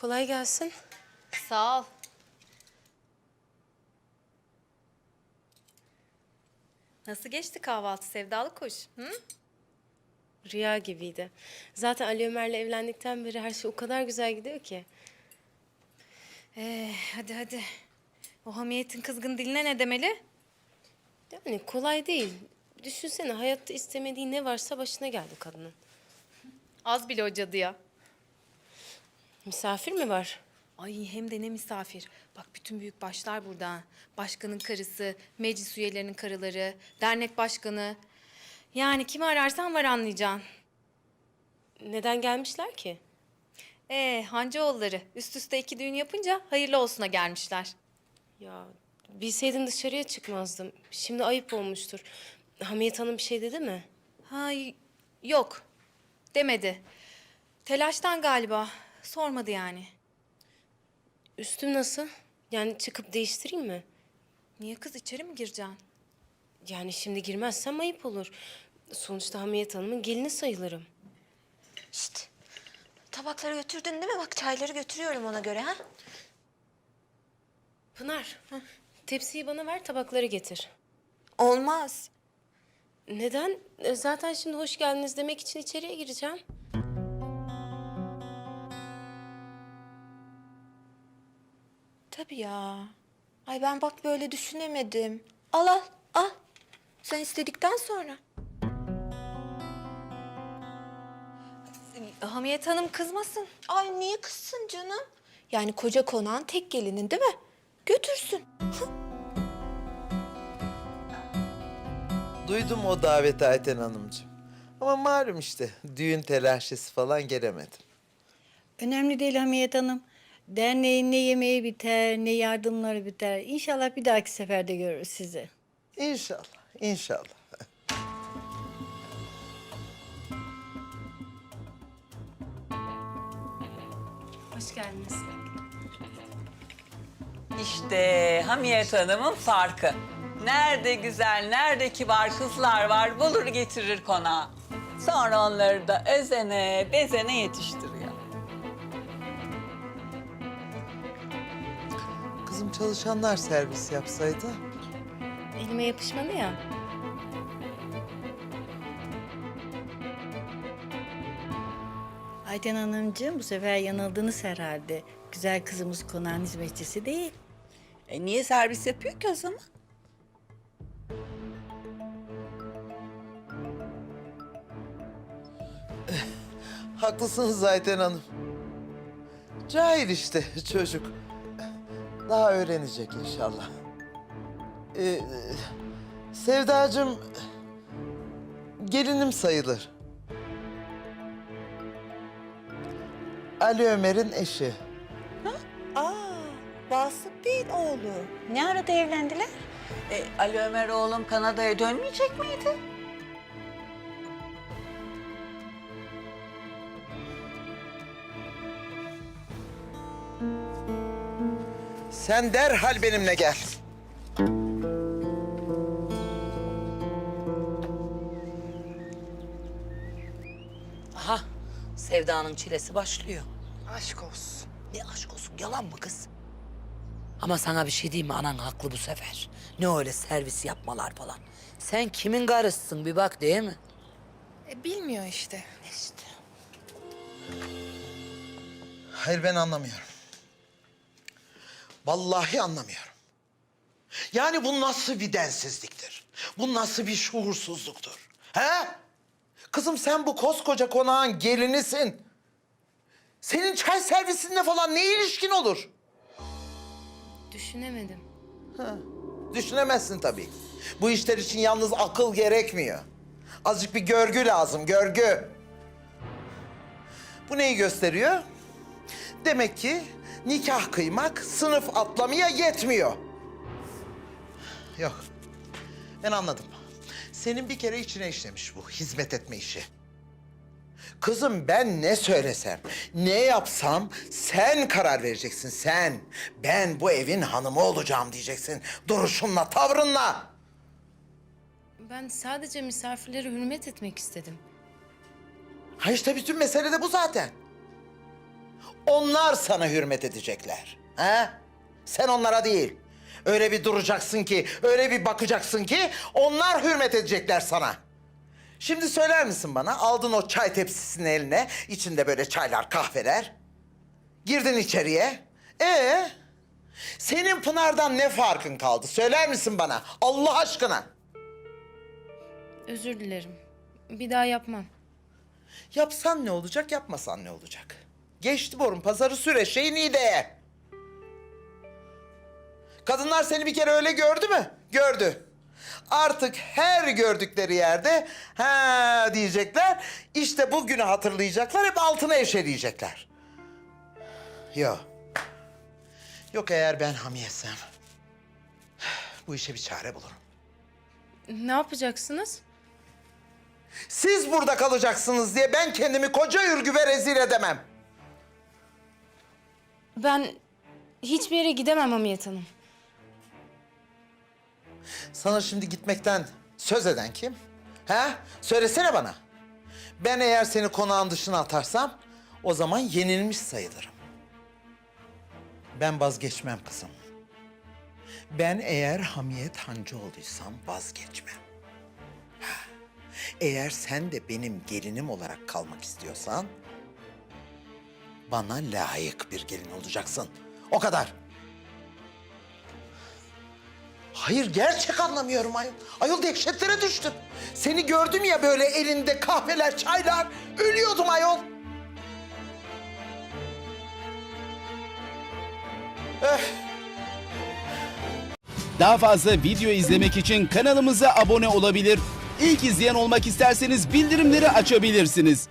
Kolay gelsin. Sağ ol. Nasıl geçti kahvaltı sevdalı kuş? Hı? Rüya gibiydi. Zaten Ali Ömer'le evlendikten beri her şey o kadar güzel gidiyor ki. Ee, hadi hadi. O hamiyetin kızgın diline ne demeli? Yani kolay değil. Düşünsene hayatta istemediği ne varsa başına geldi kadının. Az bile o cadıya. Misafir mi var? Ay hem de ne misafir. Bak bütün büyük başlar burada. Başkanın karısı, meclis üyelerinin karıları, dernek başkanı. Yani kimi ararsan var anlayacaksın. Neden gelmişler ki? Ee, Hancıoğulları üst üste iki düğün yapınca hayırlı olsuna gelmişler. Ya bilseydim dışarıya çıkmazdım. Şimdi ayıp olmuştur. Hamiyet Hanım bir şey dedi mi? Ha yok demedi. Telaştan galiba. Sormadı yani. Üstüm nasıl? Yani çıkıp değiştireyim mi? Niye kız içeri mi gireceksin? Yani şimdi girmezsem ayıp olur. Sonuçta Hamiyet Hanım'ın gelini sayılırım. Şşt. Tabakları götürdün değil mi? Bak çayları götürüyorum ona göre ha. Pınar, tepsiyi bana ver, tabakları getir. Olmaz. Neden? E, Zaten şimdi hoş geldiniz demek için içeriye gireceğim. Tabii ya. Ay ben bak böyle düşünemedim. Al al al. Sen istedikten sonra. Hamiyet Hanım kızmasın. Ay niye kızsın canım? Yani koca konağın tek gelinin değil mi? Götürsün. Duydum o daveti Ayten Hanımcığım. Ama malum işte düğün telaşesi falan gelemedim. Önemli değil Hamiyet Hanım. Derneğin ne yemeği biter, ne yardımları biter. İnşallah bir dahaki seferde görürüz sizi. İnşallah, inşallah. Hoş geldiniz. İşte Hamiyet Hanım'ın farkı. Nerede güzel, nerede kibar kızlar var bulur getirir konağa. Sonra onları da özene, bezene yetiştiriyor. Kızım çalışanlar servis yapsaydı. Elime yapışmadı ya. Ayten Hanımcığım bu sefer yanıldınız herhalde. Güzel kızımız konağın hizmetçisi değil. E niye servis yapıyor ki o zaman? Haklısınız Ayten Hanım. Cahil işte çocuk. Daha öğrenecek inşallah. Ee, Sevdacığım gelinim sayılır. Ali Ömer'in eşi. Aa, Vasıf değil oğlu. Ne arada evlendiler? E, Ali Ömer oğlum Kanada'ya dönmeyecek miydi? Sen derhal benimle gel. Aha, Sevda'nın çilesi başlıyor. Aşk olsun. Ne aşk olsun, yalan mı kız? Ama sana bir şey diyeyim mi? Anan haklı bu sefer. Ne öyle servis yapmalar falan. Sen kimin karısısın bir bak değil mi? E, bilmiyor işte. İşte. Hayır ben anlamıyorum. Vallahi anlamıyorum. Yani bu nasıl bir densizliktir? Bu nasıl bir şuursuzluktur? He? Kızım sen bu koskoca konağın gelinisin. Senin çay servisinde falan ne ilişkin olur? Düşünemedim. Düşünemezsin tabii. Bu işler için yalnız akıl gerekmiyor. Azıcık bir görgü lazım, görgü. Bu neyi gösteriyor? Demek ki nikah kıymak sınıf atlamaya yetmiyor. Yok. Ben anladım. Senin bir kere içine işlemiş bu hizmet etme işi. Kızım ben ne söylesem, ne yapsam sen karar vereceksin sen. Ben bu evin hanımı olacağım diyeceksin. Duruşunla, tavrınla. Ben sadece misafirlere hürmet etmek istedim. Ha işte bütün mesele de bu zaten. Onlar sana hürmet edecekler. He? Sen onlara değil. Öyle bir duracaksın ki, öyle bir bakacaksın ki onlar hürmet edecekler sana. Şimdi söyler misin bana? Aldın o çay tepsisini eline, içinde böyle çaylar, kahveler. Girdin içeriye. Ee, senin Pınar'dan ne farkın kaldı? Söyler misin bana? Allah aşkına. Özür dilerim. Bir daha yapmam. Yapsan ne olacak, yapmasan ne olacak? Geçti borun pazarı süre şeyin de. Kadınlar seni bir kere öyle gördü mü? Gördü. Artık her gördükleri yerde ha diyecekler. İşte bu günü hatırlayacaklar, hep altına eşeleyecekler. Yok. Yok eğer ben hamiyetsem bu işe bir çare bulurum. Ne yapacaksınız? Siz burada kalacaksınız diye ben kendimi koca ürgüve rezil edemem. Ben hiçbir yere gidemem Hamiyet Hanım. Sana şimdi gitmekten söz eden kim? He? Söylesene bana. Ben eğer seni konağın dışına atarsam o zaman yenilmiş sayılırım. Ben vazgeçmem kızım. Ben eğer Hamiyet Hancı olduysam vazgeçmem. Eğer sen de benim gelinim olarak kalmak istiyorsan bana layık bir gelin olacaksın. O kadar. Hayır gerçek anlamıyorum ayol. Ayol dehşetlere düştüm. Seni gördüm ya böyle elinde kahveler, çaylar. Ölüyordum ayol. Daha fazla video izlemek için kanalımıza abone olabilir. İlk izleyen olmak isterseniz bildirimleri açabilirsiniz.